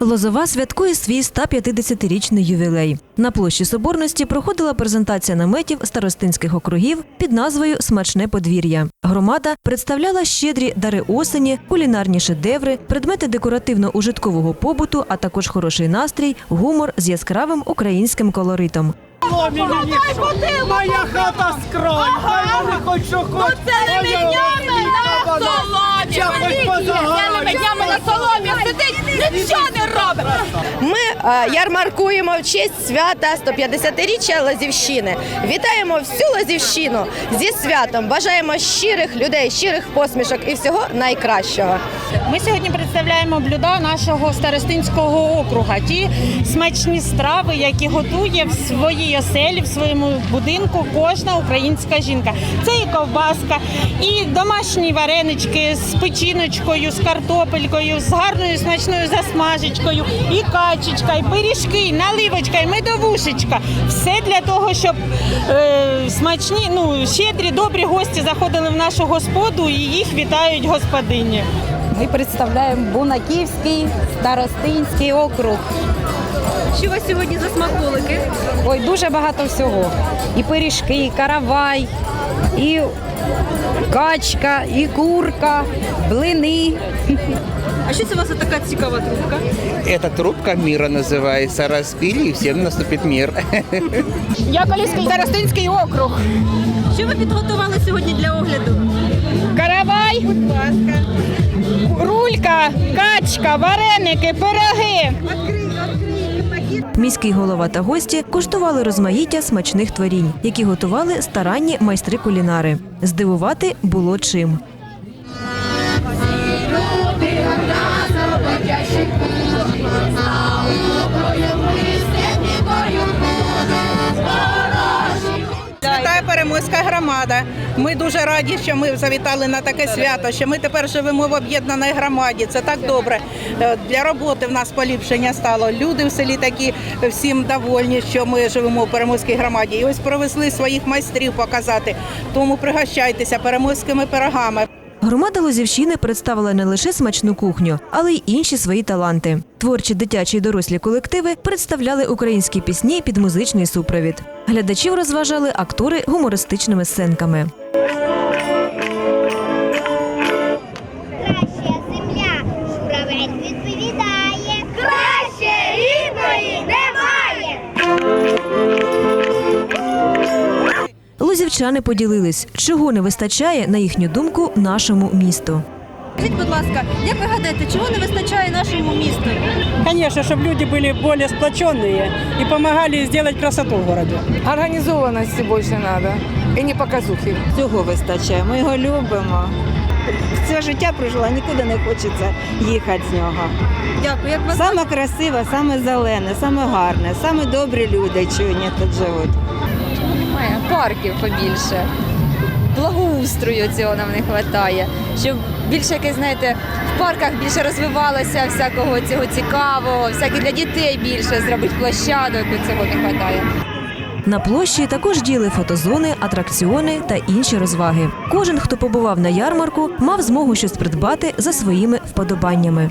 Лозова святкує свій 150-річний ювілей. На площі Соборності проходила презентація наметів старостинських округів під назвою Смачне подвір'я. Громада представляла щедрі дари осені, кулінарні шедеври, предмети декоративно-ужиткового побуту, а також хороший настрій, гумор з яскравим українським колоритом. Моя хата з краю, хай вони хоч що хоч. Це не на соломі. Я Це не на соломі. Сидить, нічого не. Ми ярмаркуємо в честь свята 150-річчя Лазівщини. Вітаємо всю Лазівщину зі святом. Бажаємо щирих людей, щирих посмішок і всього найкращого. Ми сьогодні представляємо блюда нашого старостинського округа. Ті смачні страви, які готує в своїй оселі, в своєму будинку кожна українська жінка. Це і ковбаска, і домашні варенички з печіночкою, з картопелькою, з гарною смачною засмажечкою, і качечка, і пиріжки, і наливочка, і медовушечка. Все для того, щоб е, смачні, ну щедрі, добрі гості заходили в нашу господу і їх вітають господині. Ми представляємо Бунаківський старостинський округ. Що у вас сьогодні за смаколики? Ой, дуже багато всього. І пиріжки, і каравай, і качка, і курка, блини. А що це у вас така цікава трубка? Эта трубка мира называется. Распили, и всем наступит мир. Яковлівський старостинський округ. Що ви підготували сьогодні для огляду? Каравай, Будь ласка, рулька, качка, вареники, пироги. Міський голова та гості куштували розмаїття смачних творінь, які готували старанні майстри кулінари. Здивувати було чим. Святая громада. Ми дуже раді, що ми завітали на таке свято, що ми тепер живемо в об'єднаній громаді. Це так добре. Е, Для роботи в нас поліпшення стало. Люди в селі такі всім довольні, що ми живемо в Перемозькій громаді. І ось привезли своїх майстрів показати. Тому пригощайтеся перемозькими пирогами. Громада Лозівщини представила не лише смачну кухню, але й інші свої таланти. Творчі дитячі і дорослі колективи представляли українські пісні під музичний супровід. Глядачів розважали актори гумористичними сценками. Лозівчани поділились, чого не вистачає, на їхню думку, нашому місту. Скажіть, будь ласка, як ви гадаєте, чого не вистачає нашому місту? Конечно, щоб люди були більш сплочені і допомагали зробити красоту в городі. Організованості більше треба. І не показухи. Цього вистачає. Ми його любимо. Все життя прожила, нікуди не хочеться їхати з нього. Дякую. Як вас саме красиве, саме зелене, саме гарне, саме добрі люди, чуйні тут живуть. Парків побільше. Благоустрою цього нам не вистачає. Щоб більше якесь, знаєте, в парках більше розвивалося всякого цього цікавого, всяке для дітей більше зробити площадок, цього не вистачає. На площі також діли фотозони, атракціони та інші розваги. Кожен, хто побував на ярмарку, мав змогу щось придбати за своїми вподобаннями.